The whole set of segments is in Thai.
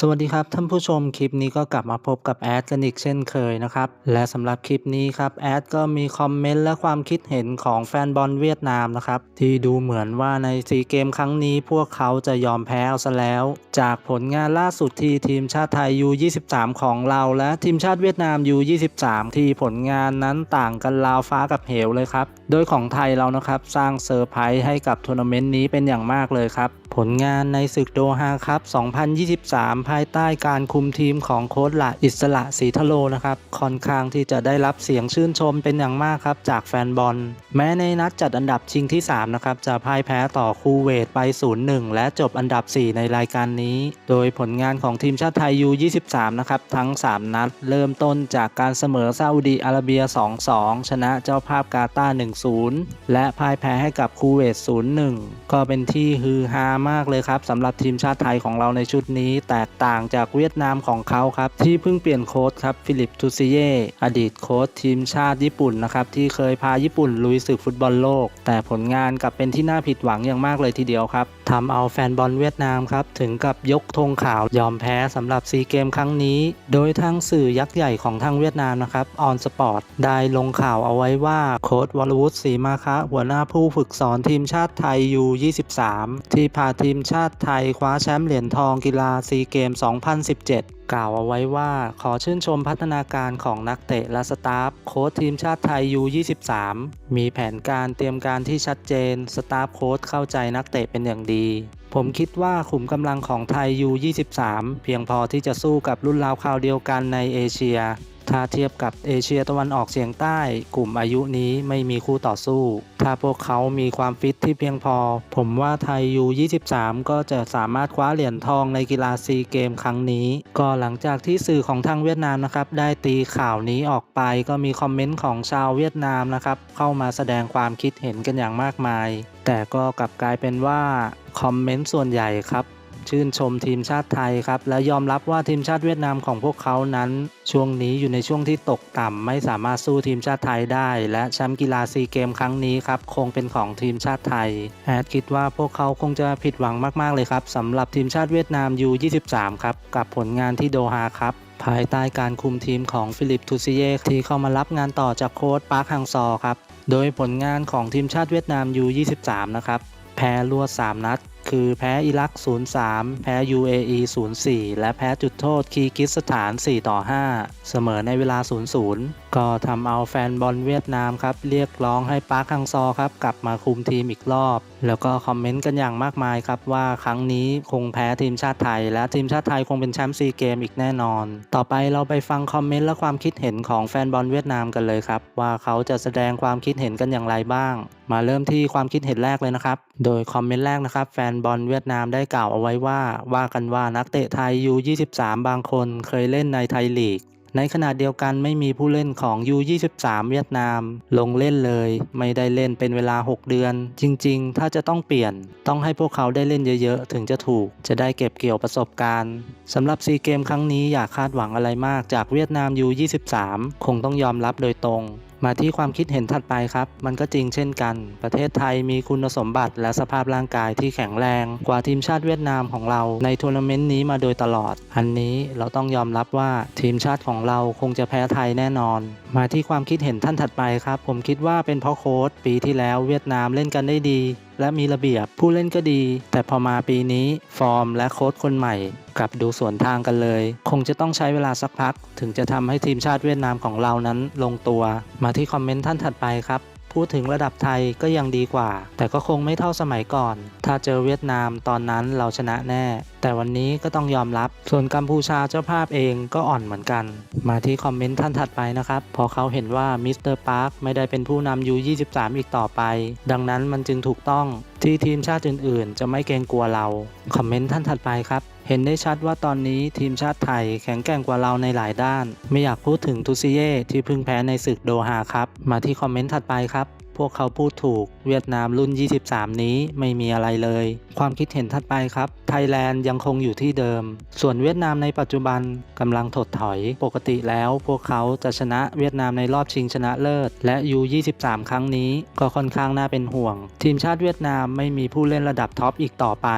สวัสดีครับท่านผู้ชมคลิปนี้ก็กลับมาพบกับแอดกันอีกเช่นเคยนะครับและสำหรับคลิปนี้ครับแอดก็มีคอมเมนต์และความคิดเห็นของแฟนบอลเวียดนามนะครับที่ดูเหมือนว่าในซีเกมครั้งนี้พวกเขาจะยอมแพ้เอาซะแล้ว จากผลงานล่าสุดที่ทีมชาติไทย U23 ของเรา และทีมชาติเวียดนาม U23 ที่ผลงานนั้นต่างกันราวฟ้ากับเหวเลยครับโดยของไทยเรานะครับสร้างเซอร์ไพรส์ให้กับทัวร์นาเมนต์นี้เป็นอย่างมากเลยครับ ผลงานในศึกโดฮาครับ 2023 ภายใต้การคุมทีมของโค้ชละอิสระศรีทะโลนะครับค่อนข้างที่จะได้รับเสียงชื่นชมเป็นอย่างมากครับจากแฟนบอล แม้ในนัดจัดอันดับชิงที่ 3 นะครับ จะพ่ายแพ้ต่อคูเวตไป 0-1 และจบอันดับ 4 ในรายการนี้ โดยผลงานของทีมชาติไทย U23 นะครับ ทั้ง 3 นัด เริ่มต้นจากการเสมอซาอุดีอาระเบีย 2-2 ชนะเจ้าภาพกาตาร์1-0 และพ่ายแพ้ให้กับคูเวต 0-1 ก็เป็นที่ฮือฮามากเลยครับสำหรับทีมชาติไทยของเราในชุดนี้ แตกต่างจากเวียดนามของเขาครับ ที่เพิ่งเปลี่ยนโค้ชครับฟิลิปทูซิเย่อดีตโค้ชทีมชาติญี่ปุ่นนะครับที่เคยพาญี่ปุ่นลุยศึกฟุตบอลโลก แต่ผลงานกลับเป็นที่น่าผิดหวังอย่างมากเลยทีเดียวครับทำเอาแฟนบอลเวียดนามครับถึงกับยกธงขาวยอมแพ้สำหรับซีเกมครั้งนี้ โดยทางสื่อยักษ์ใหญ่ของทางเวียดนามนะครับออนสปอร์ตได้ลงข่าวเอาไว้ว่าโค้ชวรวุฒิศรีมาคะหัวหน้าผู้ฝึกสอนทีมชาติไทยยู23ที่พาทีมชาติไทยคว้าแชมป์เหรียญทองกีฬาซีเกม 2017 กล่าวเอาไว้ว่าขอชื่นชมพัฒนาการของนักเตะและสตาฟโค้ชทีมชาติไทย U23 มีแผนการเตรียมการที่ชัดเจน สตาฟโค้ชเข้าใจนักเตะเป็นอย่างดี ผมคิดว่าขุมกำลังของไทย U23 เพียงพอที่จะสู้กับรุ่นราวคราวเดียวกันในเอเชีย ถ้าเทียบกับเอเชียตะวันออกเฉียงใต้ กลุ่มอายุนี้ไม่มีคู่ต่อสู้ ถ้าพวกเขามีความฟิตที่เพียงพอ ผมว่าไทยยู23 ก็จะสามารถคว้าเหรียญทองในกีฬาซีเกมครั้งนี้ ก็หลังจากที่สื่อของทางเวียดนามนะครับได้ตีข่าวนี้ออกไปก็มีคอมเมนต์ของชาวเวียดนามนะครับเข้ามาแสดงความคิดเห็นกันอย่างมากมาย แต่ก็กลับกลายเป็นว่าคอมเมนต์ส่วนใหญ่ครับ ชื่นชมทีมชาติไทยครับ และยอมรับว่าทีมชาติเวียดนามของพวกเขานั้น ช่วงนี้อยู่ในช่วงที่ตกต่ำไม่สามารถสู้ทีมชาติไทยได้ และแชมป์กีฬาซีเกมครั้งนี้ครับคงเป็นของทีมชาติไทยแอดคิดว่าพวกเขาคงจะผิดหวังมากๆเลยครับสำหรับทีมชาติเวียดนาม U23 ครับกับผลงานที่โดฮาครับภายใต้การคุมทีมของฟิลิปทูซิเย่ที่เข้ามารับงานต่อจากโค้ชปาร์คฮังซอครับ โดยผลงานของทีมชาติเวียดนาม U23 นะครับ แพ้รวด 3 นัด คือแพ้อิรัก 0-3 แพ้ UAE 0-4 และแพ้จุดโทษคีร์กิสถาน4-5เสมอในเวลา 0-0 ก็ทำเอาแฟนบอลเวียดนามครับ เรียกร้องให้ปาร์คฮังซอครับ กลับมาคุมทีมอีกรอบ แล้วก็คอมเมนต์กันอย่างมากมายครับ ว่าครั้งนี้คงแพ้ทีมชาติไทย และทีมชาติไทยคงเป็นแชมป์ซีเกมอีกแน่นอน ต่อไปเราไปฟังคอมเมนต์และความคิดเห็นของแฟนบอลเวียดนามกันเลยครับ ว่าเขาจะแสดงความคิดเห็นกันอย่างไรบ้าง มาเริ่มที่ความคิดเห็นแรกเลยนะครับ โดยคอมเมนต์แรกนะครับแฟนบอลเวียดนามได้กล่าวเอาไว้ว่า ว่ากันว่านักเตะไทย U23 บางคนเคยเล่นในไทยลีก ในขณะเดียวกันไม่มีผู้เล่นของ U23 เวียดนาม ลงเล่นเลย ไม่ได้เล่นเป็นเวลา 6 เดือน จริงๆ ถ้าจะต้องเปลี่ยน ต้องให้พวกเขาได้เล่นเยอะๆ ถึงจะถูก จะได้เก็บเกี่ยวประสบการณ์สำหรับซีเกมครั้งนี้อย่าคาดหวังอะไรมากจากเวียดนาม U23 คงต้องยอมรับโดยตรง มาที่ความคิดเห็นถัดไปครับ มันก็จริงเช่นกัน ประเทศไทยมีคุณสมบัติและสภาพร่างกายที่แข็งแรง กว่าทีมชาติเวียดนามของเราในทัวร์นาเมนต์นี้มาโดยตลอด อันนี้เราต้องยอมรับว่าทีมชาติของเราคงจะแพ้ไทยแน่นอน มาที่ความคิดเห็นท่านถัดไปครับ ผมคิดว่าเป็นเพราะโค้ชปีที่แล้วเวียดนามเล่นกันได้ดี และมีระเบียบผู้เล่นก็ดี แต่พอมาปีนี้ฟอร์มและโค้ชคนใหม่ กลับดูสวนทางกันเลย คงจะต้องใช้เวลาสักพัก ถึงจะทำให้ทีมชาติเวียดนามของเรานั้นลงตัว มาที่คอมเมนต์ท่านถัดไปครับพูดถึงระดับไทยก็ยังดีกว่า แต่ก็คงไม่เท่าสมัยก่อน ถ้าเจอเวียดนามตอนนั้นเราชนะแน่แต่วันนี้ก็ต้องยอมรับ ส่วนกัมพูชาเจ้าภาพเองก็อ่อนเหมือนกัน มาที่คอมเมนต์ท่านถัดไปนะครับ พอเขาเห็นว่ามิสเตอร์ปาร์คไม่ได้เป็นผู้นำยู23 อีกต่อไป ดังนั้นมันจึงถูกต้องที่ทีมชาติอื่นๆ จะไม่เกรงกลัวเรา คอมเมนต์ท่านถัดไปครับเห็นได้ชัดว่าตอนนี้ทีมชาติไทยแข็งแกร่งกว่าเราในหลายด้าน ไม่อยากพูดถึงทูซิเย่ที่เพิ่งแพ้ในศึกโดฮาครับ มาที่คอมเมนต์ถัดไปครับ พวกเขาพูดถูกเวียดนามรุ่น 23 นี้ไม่มีอะไรเลย ความคิดเห็นถัดไปครับ ไทยแลนด์ยังคงอยู่ที่เดิม ส่วนเวียดนามในปัจจุบันกำลังถดถอย ปกติแล้วพวกเขาจะชนะเวียดนามในรอบชิงชนะเลิศ และ U23 ครั้งนี้ก็ค่อนข้างน่าเป็นห่วง ทีมชาติเวียดนามไม่มีผู้เล่นระดับท็อปอีกต่อไป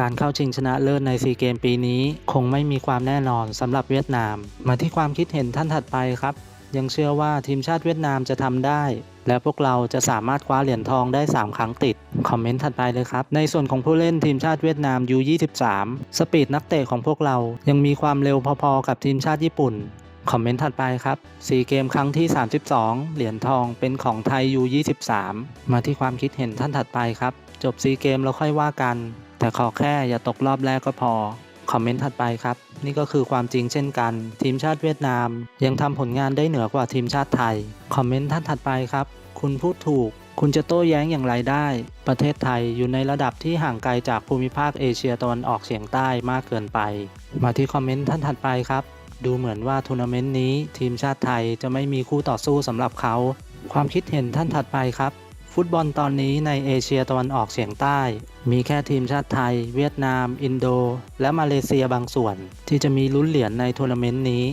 การเข้าชิงชนะเลิศในซีเกมปีนี้ คงไม่มีความแน่นอนสำหรับเวียดนาม มาที่ความคิดเห็นท่านถัดไปครับยังเชื่อว่าทีมชาติเวียดนามจะทำได้ และพวกเราจะสามารถคว้าเหรียญทองได้ 3 ครั้งติด คอมเมนต์ถัดไปเลยครับ ในส่วนของผู้เล่นทีมชาติเวียดนาม U23 สปีดนักเตะของพวกเรายังมีความเร็วพอๆ กับทีมชาติญี่ปุ่น คอมเมนต์ถัดไปครับ4เกมครั้งที่ 32 เหรียญทองเป็นของไทย U23 มาที่ความคิดเห็นท่านถัดไปครับ จบ4เกมแล้วค่อยว่ากัน แต่ขอแค่อย่าตกรอบแรกก็พอ คอมเมนต์ถัดไปครับ นี่ก็คือความจริงเช่นกัน ทีมชาติเวียดนาม ยังทำผลงานได้เหนือกว่าทีมชาติไทย คอมเมนต์ท่านถัดไปครับ คุณพูดถูก คุณจะโต้แย้งอย่างไรได้ ประเทศไทยอยู่ในระดับที่ห่างไกลจากภูมิภาคเอเชียตะวันออกเฉียงใต้มากเกินไป มาที่คอมเมนต์ท่านถัดไปครับ ดูเหมือนว่าทัวร์นาเมนต์นี้ ทีมชาติไทยจะไม่มีคู่ต่อสู้สำหรับเขา ความคิดเห็นท่านถัดไปครับ ฟุตบอลตอนนี้ในเอเชียตะวันออกเฉียงใต้ มีแค่ทีมชาติไทย เวียดนาม อินโด และมาเลเซียบางส่วน ที่จะมีลุ้นเหรียญในทัวร์นาเมนต์นี้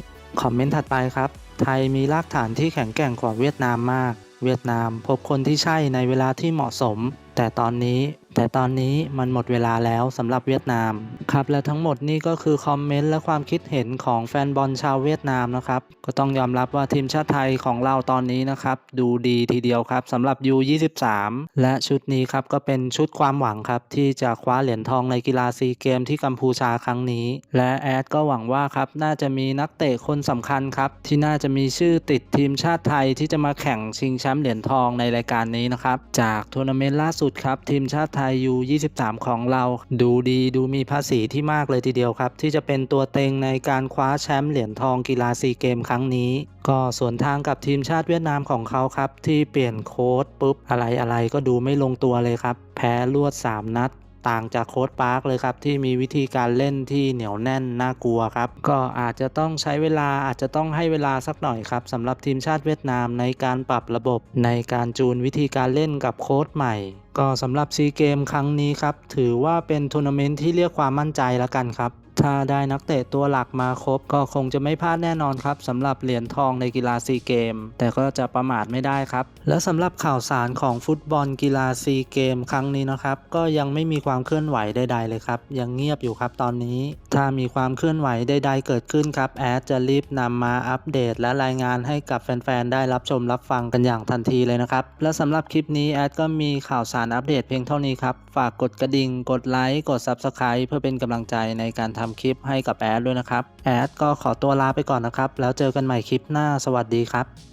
คอมเมนต์ถัดไปครับ ไทยมีรากฐานที่แข็งแกร่งกว่าเวียดนามมาก เวียดนามพบคนที่ใช่ในเวลาที่เหมาะสม แต่ตอนนี้ แต่ตอนนี้มันหมดเวลาแล้วสำหรับเวียดนาม ครับและทั้งหมดนี่ก็คือคอมเมนต์และความคิดเห็นของแฟนบอลชาวเวียดนามนะครับก็ต้องยอมรับว่าทีมชาติไทยของเราตอนนี้นะครับดูดีทีเดียวครับสำหรับ U23 และชุดนี้ครับก็เป็นชุดความหวังครับที่จะคว้าเหรียญทองในกีฬาซีเกมที่กัมพูชาครั้งนี้ และแอดก็หวังว่าครับน่าจะมีนักเตะคนสำคัญครับที่น่าจะมีชื่อติดทีมชาติไทยที่จะมาแข่งชิงแชมป์เหรียญทองในรายการนี้นะครับจากทัวร์นาเมนต์ล่าสุดครับทีมชาติไทยย U23 ของเรา ดูดีดูมีภาษีที่มากเลยทีเดียวครับ ที่จะเป็นตัวเต็งในการคว้าแชมป์เหรียญทองกีฬาซีเกมครั้งนี้ ก็ส่วนทางกับทีมชาติเวียดนามของเขาครับ ที่เปลี่ยนโค้ดปุ๊บอะไรอะไรก็ดูไม่ลงตัวเลยครับ แพ้รวด 3 นัด ต่างจากโค้ดปาร์คเลยครับ ที่มีวิธีการเล่นที่เหนียวแน่นน่ากลัวครับ ก็อาจจะต้องใช้เวลาอาจจะต้องให้เวลาสักหน่อยครับสำหรับทีมชาติเวียดนามในการปรับระบบในการจูนวิธีการเล่นกับโค้ดใหม่ ก็สำหรับซีเกมครั้งนี้ครับ ถือว่าเป็นทัวร์นาเมนต์ที่เรียกความมั่นใจแล้วกันครับ ถ้าได้นักเตะตัวหลักมาครบ ก็คงจะไม่พลาดแน่นอนครับสำหรับเหรียญทองในกีฬาซีเกม แต่ก็จะประมาทไม่ได้ครับ และสำหรับข่าวสารของฟุตบอลกีฬาซีเกมครั้งนี้นะครับ ก็ยังไม่มีความเคลื่อนไหวใด ๆ เลยครับ ยังเงียบอยู่ครับตอนนี้ ถ้ามีความเคลื่อนไหวใด ๆ เกิดขึ้นครับแอดจะรีบนำมาอัปเดต และรายงานให้กับแฟนๆได้รับชมรับฟังกันอย่างทันทีเลยนะครับและสำหรับคลิปนี้แอดก็มีข่าวสารอัปเดตเพียงเท่านี้ครับฝากกดกระดิ่งกดไลค์กด Subscribe เพื่อเป็นกำลังใจในการทำำคลิปให้กับแอดด้วยนะครับ แอดก็ขอตัวลาไปก่อนนะครับ แล้วเจอกันใหม่คลิปหน้าสวัสดีครับ